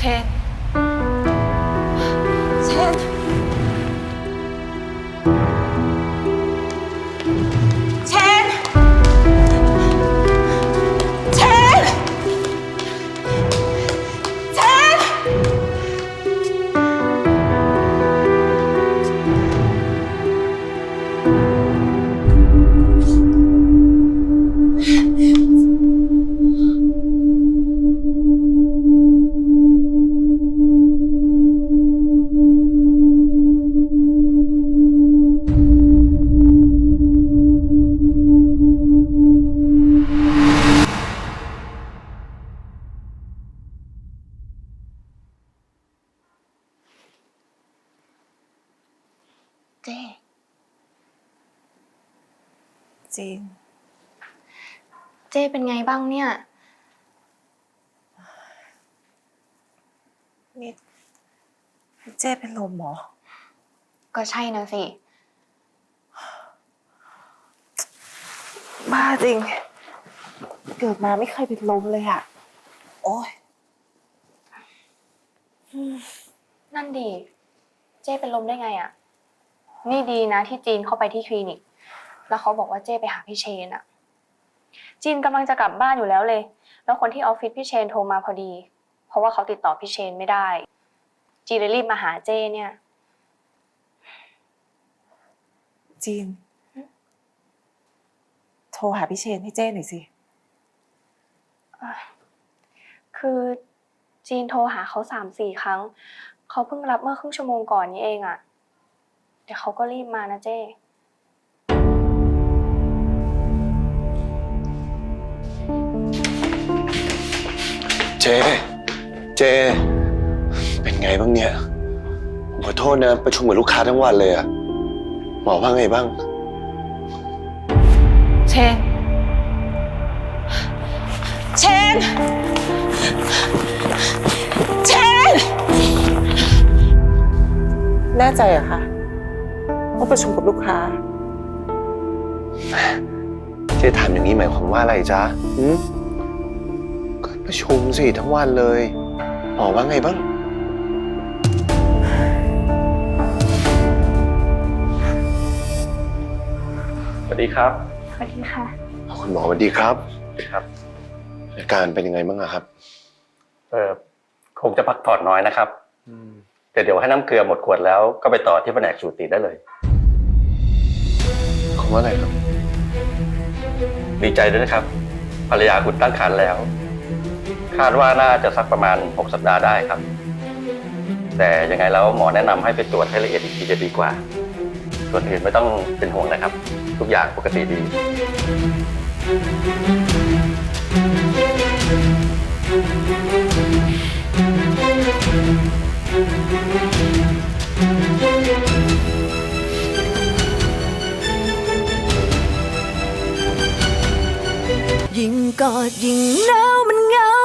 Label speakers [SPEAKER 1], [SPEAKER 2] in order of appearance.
[SPEAKER 1] 对 เจ้จีน
[SPEAKER 2] เจ้เป็นไงบ้างเนี่ย
[SPEAKER 1] นี่เจ้เป็นลมเหรอ
[SPEAKER 2] ก็ใช่นะสิ
[SPEAKER 1] บ้าจริง เกิดมาไม่เคยเป็นลมเลยอะโอ้ย
[SPEAKER 2] นั่นดี เจ้เป็นลมได้ไงอะ่ะ นี่ดีนะที่จีนเข้าไปที่คลินิก แล้วเขาบอกว่าเจ้ไปหาพี่เชนอะ่ะจีนกำลังจะกลับบ้านอยู่แล้วเลย แล้วคนที่ออฟฟิศพี่เชนโทรมาพอดี เพราะว่าเขาติดต่อพี่เชนไม่ได้ จีนเลยรีบมาหาเจ้เนี่ย
[SPEAKER 1] จีน โทรหาพี่เชนให้เจ้หน่อยสิ
[SPEAKER 2] คือจีนโทรหาเขาสามสี่ครั้ง เขาเพิ่งรับเมื่อครึ่งชั่วโมงก่อนนี้เองอะ่ะเดี๋ยวเขาก็รีบมานะเจ้
[SPEAKER 3] เจ เจ เป็นไงบ้างเนี่ย ผมขอโทษนะประชุมกับลูกค้าทั้งวันเลยอะหมอว่าไงบ้าง
[SPEAKER 1] เชน เชน เชน แน่ใจเหรอคะ ว่าประชุมกับลูกค้า
[SPEAKER 3] เจถามอย่างนี้หมายความว่าอะไรจ๊ะหืมก็ประชุมสิทั้งวันเลยหมอว่าไงบ้าง
[SPEAKER 4] สวัสดีครับ
[SPEAKER 2] สวัสดีค่ะ
[SPEAKER 3] คุณหมอสวัสดีครับ
[SPEAKER 4] ครับ
[SPEAKER 3] อาการเป็นยังไงบ้างอะครับ
[SPEAKER 4] เออคงจะพักผ่อนน้อยนะครับ แต่เดี๋ยวให้น้ำเกลือหมดขวดแล้วก็ไปต่อที่แผนกสูติได้เลย
[SPEAKER 3] คำ ว่าอะไรครับ
[SPEAKER 4] ดีใจด้วยนะครับ ภรรยาคุณตั้งครรภ์แล้ว คาดว่าน่าจะสักประมาณ 6 สัปดาห์ได้ครับ แต่ยังไงแล้วหมอแนะนำให้ไปตรวจให้ละเอียดอีกทีจะดีกว่า ส่วนอื่นไม่ต้องเป็นห่วงนะครับ ทุกอย่างปกติดี
[SPEAKER 5] ยิ่งกอดยิ่งหนาวมันเหงา